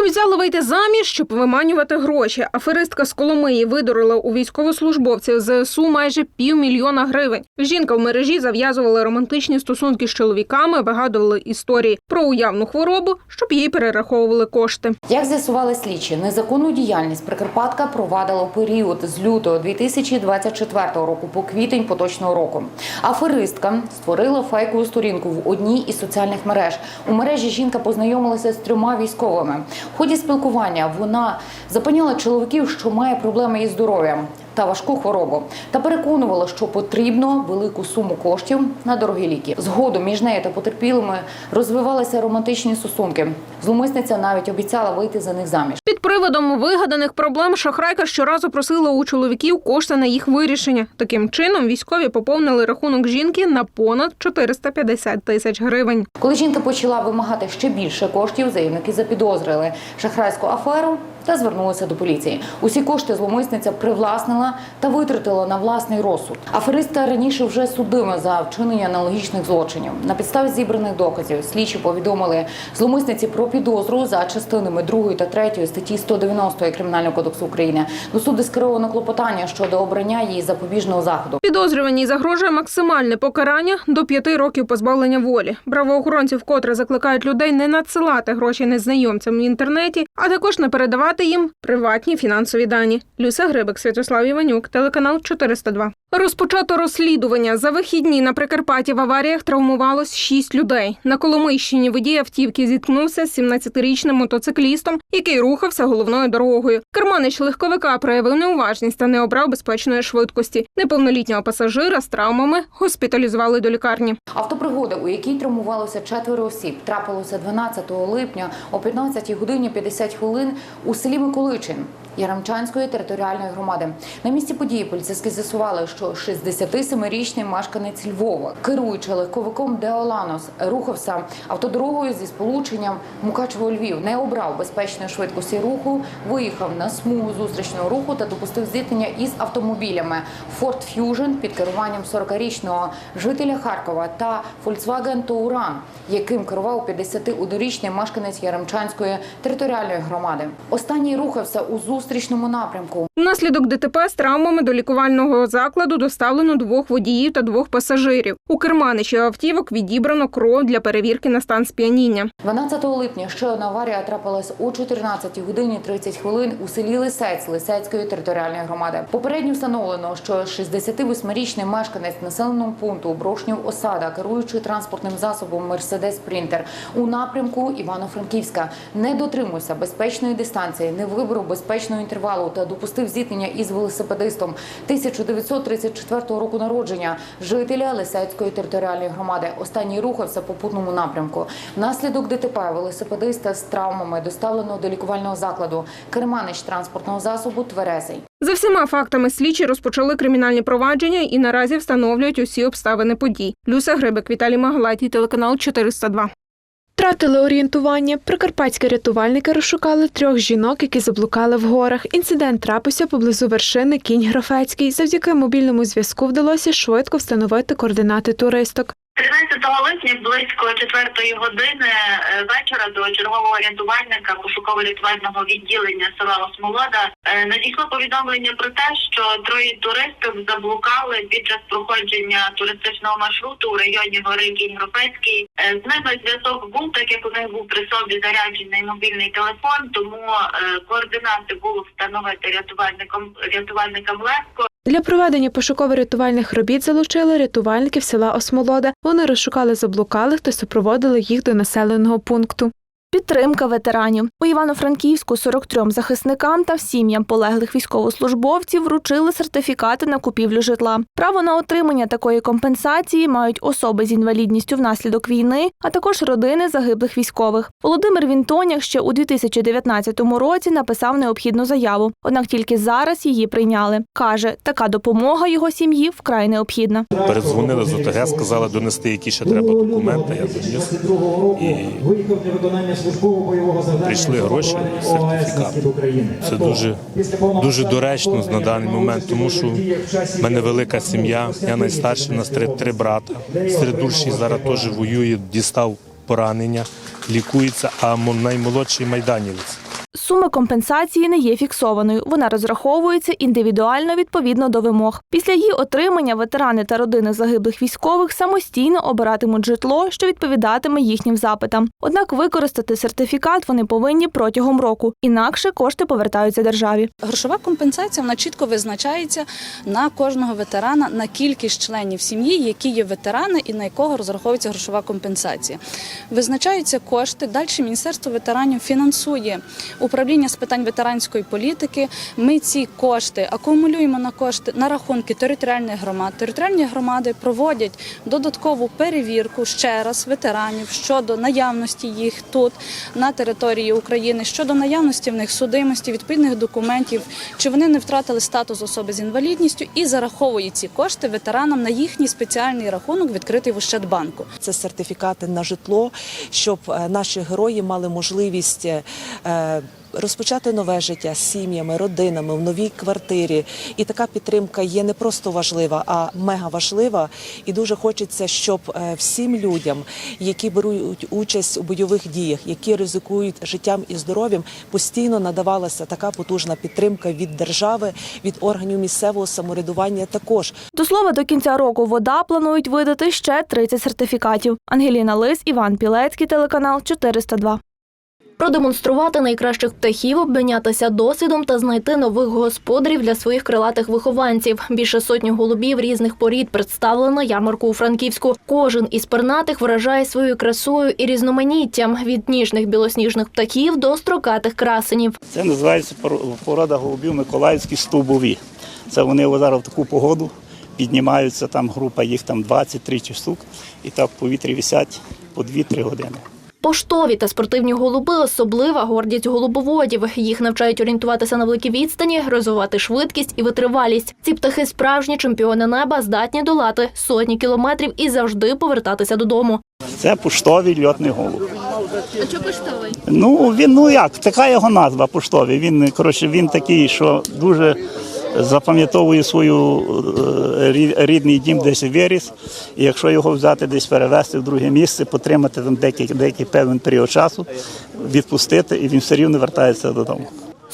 Обіцяли вийти заміж, щоб виманювати гроші. Аферистка з Коломиї видурила у військовослужбовців ЗСУ майже півмільйона гривень. Жінка в мережі зав'язувала романтичні стосунки з чоловіками, вигадували історії про уявну хворобу, щоб їй перераховували кошти. Як з'ясували слідчі, незаконну діяльність Прикарпатка провадила у період з лютого 2024 року по квітень поточного року. Аферистка створила фейкову сторінку в одній із соціальних мереж. У мережі жінка познайомилася з трьома військовими. В ході спілкування вона запевняла чоловіків, що має проблеми із здоров'ям та важку хворобу, та переконувала, що потрібно велику суму коштів на дорогі ліки. Згодом між нею та потерпілими розвивалися романтичні стосунки. Зломисниця навіть обіцяла вийти за них заміж. Під приводом вигаданих проблем шахрайка щоразу просила у чоловіків кошти на їх вирішення. Таким чином військові поповнили рахунок жінки на понад 450 тисяч гривень. Коли жінка почала вимагати ще більше коштів, заявники запідозрили шахрайську аферу та звернулися до поліції. Усі кошти зломисниця привласнила та витратила на власний розсуд. Афериста раніше вже судими за вчинення аналогічних злочинів. На підставі зібраних доказів слідчі повідомили зломисниці про підозру за частинами 2 та 3 статті 190 Кримінального кодексу України. До суду скеровано клопотання щодо обрання її запобіжного заходу. Підозрюваній загрожує максимальне покарання до п'яти років позбавлення волі. Правоохоронці вкотре закликають людей не надсилати гроші незнайомцям в інтернеті, а також не передавати їм приватні фінансові дані. Люся Грибик, Святослав Іванюк, телеканал 402. Розпочато розслідування. За вихідні на Прикарпатті в аваріях травмувалось шість людей. На Коломийщині водій автівки зіткнувся з 17-річним мотоциклістом, який рухався головною дорогою. Керманич легковика проявив неуважність та не обрав безпечної швидкості. Неповнолітнього пасажира з травмами госпіталізували до лікарні. Автопригода, у якій травмувалося четверо осіб, трапилося 12 липня о 15 годині 50 хвилин у селі Миколичин. Яремчанської територіальної громади на місці події поліцейські з'ясували, що 67-річний мешканець Львова, керуючи легковиком Деоланос, рухався автодорогою зі сполученням Мукачево Львів, не обрав безпечної швидкості руху, виїхав на смугу зустрічного руху та допустив зіткнення із автомобілями Ford Fusion під керуванням 40-річного жителя Харкова та Volkswagen Touran, яким керував 51-річний мешканець Яремчанської територіальної громади. Останній рухався у зустрічному напрямку. Внаслідок ДТП з травмами до лікувального закладу доставлено двох водіїв та двох пасажирів. У керманичі автівок відібрано кров для перевірки на стан сп'яніння. 12 липня ще одна аварія трапилась о 14 годині 30 хвилин у селі Лисець Лисецької територіальної громади. Попередньо встановлено, що 68-річний мешканець населеного пункту Брошнів Осада, керуючи транспортним засобом Мерседес Спринтер у напрямку Івано-Франківська, не дотримувався безпечної дистанції, не вибрав безпечного інтервалу та допустив зіткнення із велосипедистом 1934 року народження, жителя Лисецької територіальної громади. Останній рухався по путному напрямку. Внаслідок ДТП велосипедиста з травмами доставлено до лікувального закладу. Керманич транспортного засобу Тверезий. За всіма фактами слідчі розпочали кримінальні провадження і наразі встановлюють усі обставини подій. Люся Грибик, Віталій Магалатій, телеканал 402. Втратили орієнтування. Прикарпатські рятувальники розшукали трьох жінок, які заблукали в горах. Інцидент трапився поблизу вершини Кінь Графецький. Завдяки мобільному зв'язку вдалося швидко встановити координати туристок. 13 липня близько 4 години е, вечора до чергового рятувальника пошуково-рятувального відділення села Осмолода е, надійшло повідомлення про те, що троє туристів заблукали під час проходження туристичного маршруту у районі гори Кінь-Гропецький. Е, З ними зв'язок був, так як у них був при собі заряджений мобільний телефон, тому координати було встановити рятувальником рятувальникам легко. Для проведення пошуково-рятувальних робіт залучили рятувальників села Осмолода. Вони розшукали заблукалих та супроводили їх до населеного пункту. Підтримка ветеранів у Івано-Франківську 43 захисникам та сім'ям полеглих військовослужбовців вручили сертифікати на купівлю житла. Право на отримання такої компенсації мають особи з інвалідністю внаслідок війни, а також родини загиблих військових. Володимир Вінтоняк ще у 2019 році написав необхідну заяву, однак тільки зараз її прийняли. каже, така допомога його сім'ї вкрай необхідна. Передзвонили з ОТГ, сказали донести, які ще треба документи. Я доніс. І Прийшли гроші, сертифікат. Це дуже- дуже доречно на даний момент, тому що в мене велика сім'я, я найстарший, у нас три, три брата. Середульший зараз теж воює, дістав поранення, лікується, а мо- наймолодший майданівець. Сума компенсації не є фіксованою. Вона розраховується індивідуально відповідно до вимог. Після її отримання ветерани та родини загиблих військових самостійно обиратимуть житло, що відповідатиме їхнім запитам. Однак використати сертифікат вони повинні протягом року, інакше кошти повертаються державі. Грошова компенсація вона чітко визначається на кожного ветерана на кількість членів сім'ї, які є ветерани, і на якого розраховується грошова компенсація. Визначаються кошти. Далі Міністерство ветеранів фінансує управління з питань ветеранської політики. Ми ці кошти акумулюємо на кошти на рахунки територіальних громад. Територіальні громади проводять додаткову перевірку ще раз ветеранів щодо наявності їх тут на території України, щодо наявності в них судимості, відповідних документів, чи вони не втратили статус особи з інвалідністю, і зараховує ці кошти ветеранам на їхній спеціальний рахунок, відкритий в Ощадбанку. Це сертифікати на житло, щоб е, наші герої мали можливість е, розпочати нове життя з сім'ями, родинами в новій квартирі. І така підтримка є не просто важлива, а мега важлива. І дуже хочеться, щоб е, всім людям, які беруть участь у бойових діях, які ризикують життям і здоров'ям, постійно надавалася така потужна підтримка від держави, від органів місцевого самоврядування також. До слова, до кінця року вода планують видати ще 30 сертифікатів. Ангеліна Лис, Іван Пілецький, телеканал 402. Продемонструвати найкращих птахів, обмінятися досвідом та знайти нових господарів для своїх крилатих вихованців. Більше сотні голубів різних порід представлено ярмарку у Франківську. Кожен із пернатих вражає своєю красою і різноманіттям від ніжних білосніжних птахів до строкатих красенів. Це називається пор- порода голубів Миколаївські стовбові. Це вони зараз в таку погоду піднімаються, там група їх там 20-30 штук, і так в повітрі висять по 2-3 години. Поштові та спортивні голуби особлива гордість голубоводів. Їх навчають орієнтуватися на великій відстані, розвивати швидкість і витривалість. Ці птахи справжні чемпіони неба, здатні долати сотні кілометрів і завжди повертатися додому. Це поштовий льотний голуб. А що поштовий? Ну він ну як, така його назва поштовий. Він коротше, він такий, що дуже запам'ятовує свою е, рідний дім, десь виріс. І якщо його взяти десь перевезти в друге місце, потримати там деякий, деякий певний період часу, відпустити, і він все рівно вертається додому.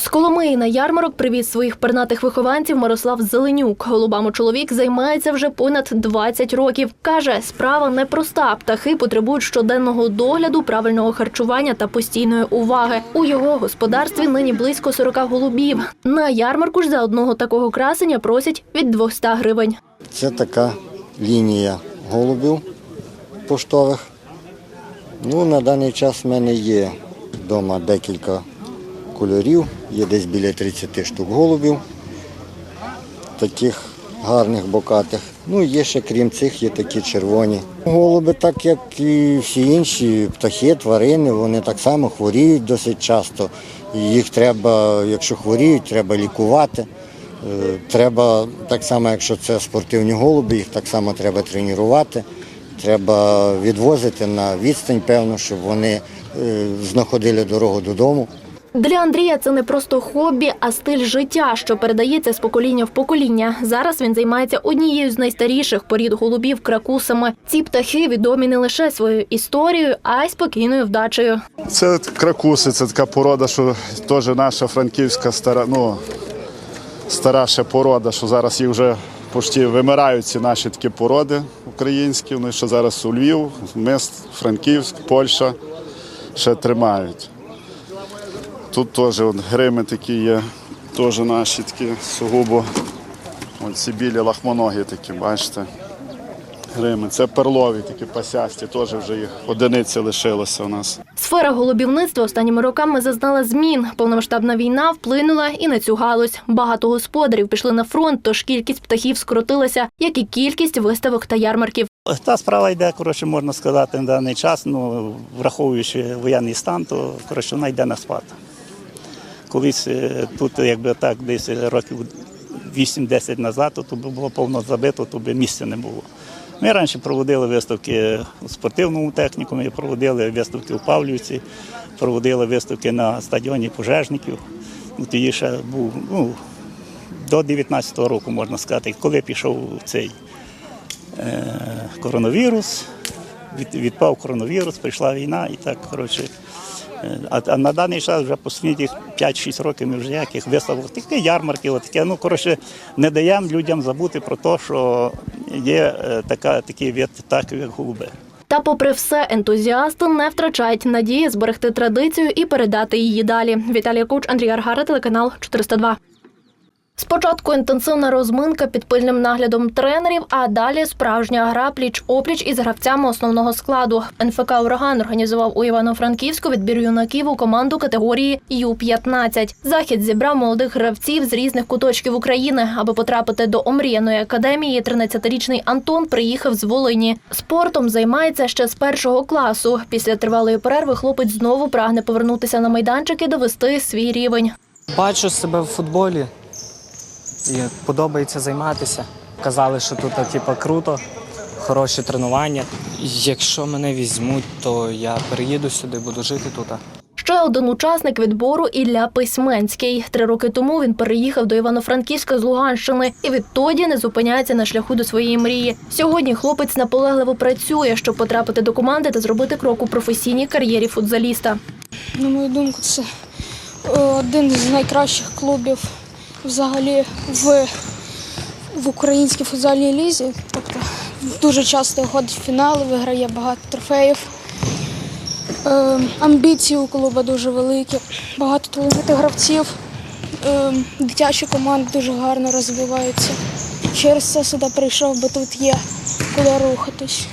З Коломиї на ярмарок привіз своїх пернатих вихованців Мирослав Зеленюк. Голубами чоловік займається вже понад 20 років. Каже, справа непроста. Птахи потребують щоденного догляду, правильного харчування та постійної уваги. У його господарстві нині близько 40 голубів. На ярмарку ж за одного такого красення просять від 200 гривень. Це така лінія голубів поштових. Ну, на даний час в мене є вдома декілька кольорів, є десь біля 30 штук голубів, таких гарних бокатих. Ну, є ще крім цих, є такі червоні. Голуби, так як і всі інші птахи, тварини, вони так само хворіють досить часто. Їх треба, якщо хворіють, треба лікувати. Е, Треба так само, якщо це спортивні голуби, їх так само треба тренувати. Треба відвозити на відстань, певно, щоб вони е, знаходили дорогу додому. Для Андрія це не просто хобі, а стиль життя, що передається з покоління в покоління. Зараз він займається однією з найстаріших порід голубів кракусами. Ці птахи відомі не лише своєю історією, а й спокійною вдачею. Це кракуси, це така порода, що теж наша франківська стара, ну, стара порода, що зараз їх вже почти вимирають ці наші такі породи українські. Вони ще зараз у Львів, Мист, Франківськ, Польща ще тримають. Тут теж от грими такі є, теж наші такі сугубо. Ці білі лахмоногі такі, бачите. Грими. Це перлові такі пасясті, теж вже їх одиниці лишилося у нас. Сфера голубівництва останніми роками зазнала змін. Повномасштабна війна вплинула і на цю галузь. Багато господарів пішли на фронт, тож кількість птахів скоротилася, як і кількість виставок та ярмарків. Та справа йде, коротше, можна сказати, на даний час, ну, враховуючи воєнний стан, то коротше, вона йде на спад. Колись е, тут, якби так, десь років 8-10 назад, то би було повно забито, то би місця не було. Ми раніше проводили виставки у спортивному технікумі, проводили виставки у Павлівці, проводили виставки на стадіоні пожежників. Ну, Тоді ще був ну, до 19-го року, можна сказати, коли пішов цей е, коронавірус, від, відпав коронавірус, прийшла війна і так, коротше, Е, А, а на даний час вже останні 5-6 років ми вже яких виставок, такі ярмарки, отаке. Ну, коротше, не даємо людям забути про те, що є е, така, такий вид, так як голуби. Та, попри все, ентузіасти не втрачають надії зберегти традицію і передати її далі. Віталія Куч, Андрій Аргара, телеканал 402. Спочатку інтенсивна розминка під пильним наглядом тренерів, а далі справжня гра пліч-опліч із гравцями основного складу. НФК Ураган організував у Івано-Франківську відбір юнаків у команду категорії Ю-15. Захід зібрав молодих гравців з різних куточків України. Аби потрапити до омріяної академії, 13-річний Антон приїхав з Волині. Спортом займається ще з першого класу. Після тривалої перерви хлопець знову прагне повернутися на майданчик і довести свій рівень. Бачу себе в футболі і подобається займатися. Казали, що тут типу, круто, хороші тренування. Якщо мене візьмуть, то я переїду сюди, буду жити тут. Ще один учасник відбору Ілля Письменський. Три роки тому він переїхав до Івано-Франківська з Луганщини і відтоді не зупиняється на шляху до своєї мрії. Сьогодні хлопець наполегливо працює, щоб потрапити до команди та зробити крок у професійній кар'єрі футзаліста. На мою думку, це е, один з найкращих клубів взагалі в, в українській футзальній лізі. Тобто дуже часто ходить в фінали, виграє багато трофеїв. Е, амбіції у клубу дуже великі, багато талановитих гравців. Е, дитячі команди дуже гарно розвиваються. Через це сюди прийшов, бо тут є куди рухатись.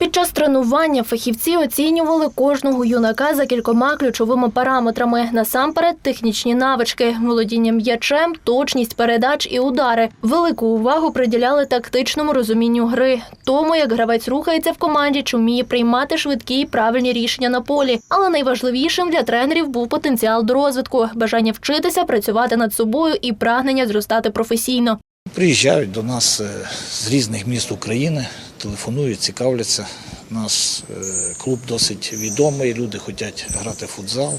Під час тренування фахівці оцінювали кожного юнака за кількома ключовими параметрами. Насамперед, технічні навички, володіння м'ячем, точність передач і удари. Велику увагу приділяли тактичному розумінню гри, тому як гравець рухається в команді, чи вміє приймати швидкі й правильні рішення на полі. Але найважливішим для тренерів був потенціал до розвитку, бажання вчитися, працювати над собою і прагнення зростати професійно. Приїжджають до нас е, з різних міст України, телефонують, цікавляться. Наш е, клуб досить відомий, люди хочуть грати в футзал.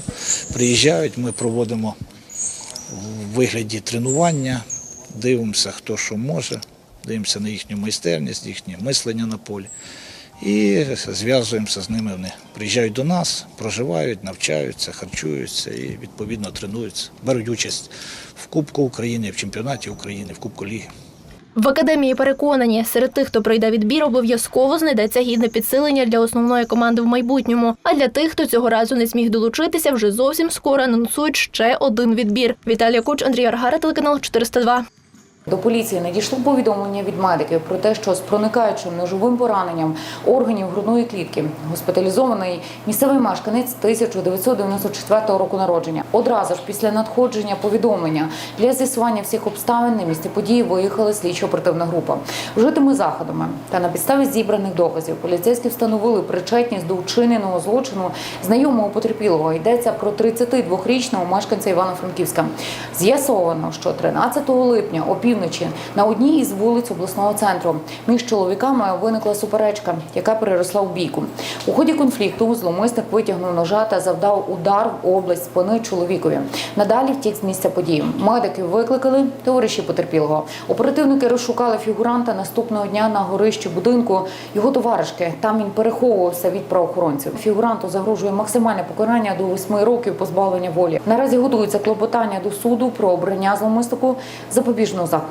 Приїжджають, ми проводимо в вигляді тренування, дивимося, хто що може, дивимося на їхню майстерність, їхнє мислення на полі. І зв'язуємося з ними. Вони приїжджають до нас, проживають, навчаються, харчуються і відповідно тренуються, беруть участь в Кубку України, в чемпіонаті України, в Кубку Ліги. В академії переконані, серед тих, хто пройде відбір, обов'язково знайдеться гідне підсилення для основної команди в майбутньому. А для тих, хто цього разу не зміг долучитися, вже зовсім скоро анонсують ще один відбір. Віталія Куч, Андрій Аргара, телеканал 402. До поліції надійшло повідомлення від медиків про те, що з проникаючим ножовим пораненням органів грудної клітки госпіталізований місцевий мешканець 1994 року народження. Одразу ж після надходження повідомлення для з'ясування всіх обставин на місце події виїхала слідчо-оперативна група. Вжитими заходами та на підставі зібраних доказів поліцейські встановили причетність до вчиненого злочину знайомого потерпілого. Йдеться про 32-річного мешканця Івано-Франківська. З'ясовано, що 13 липня о півночі на одній із вулиць обласного центру між чоловіками виникла суперечка, яка переросла в бійку. У ході конфлікту зломисник витягнув ножа та завдав удар в область спини чоловікові. Надалі втік з місця події. Медики викликали товариші потерпілого. Оперативники розшукали фігуранта наступного дня на горищі будинку його товаришки. Там він переховувався від правоохоронців. Фігуранту загрожує максимальне покарання до 8 років позбавлення волі. Наразі готується клопотання до суду про обрання зломиснику запобіжного заходу.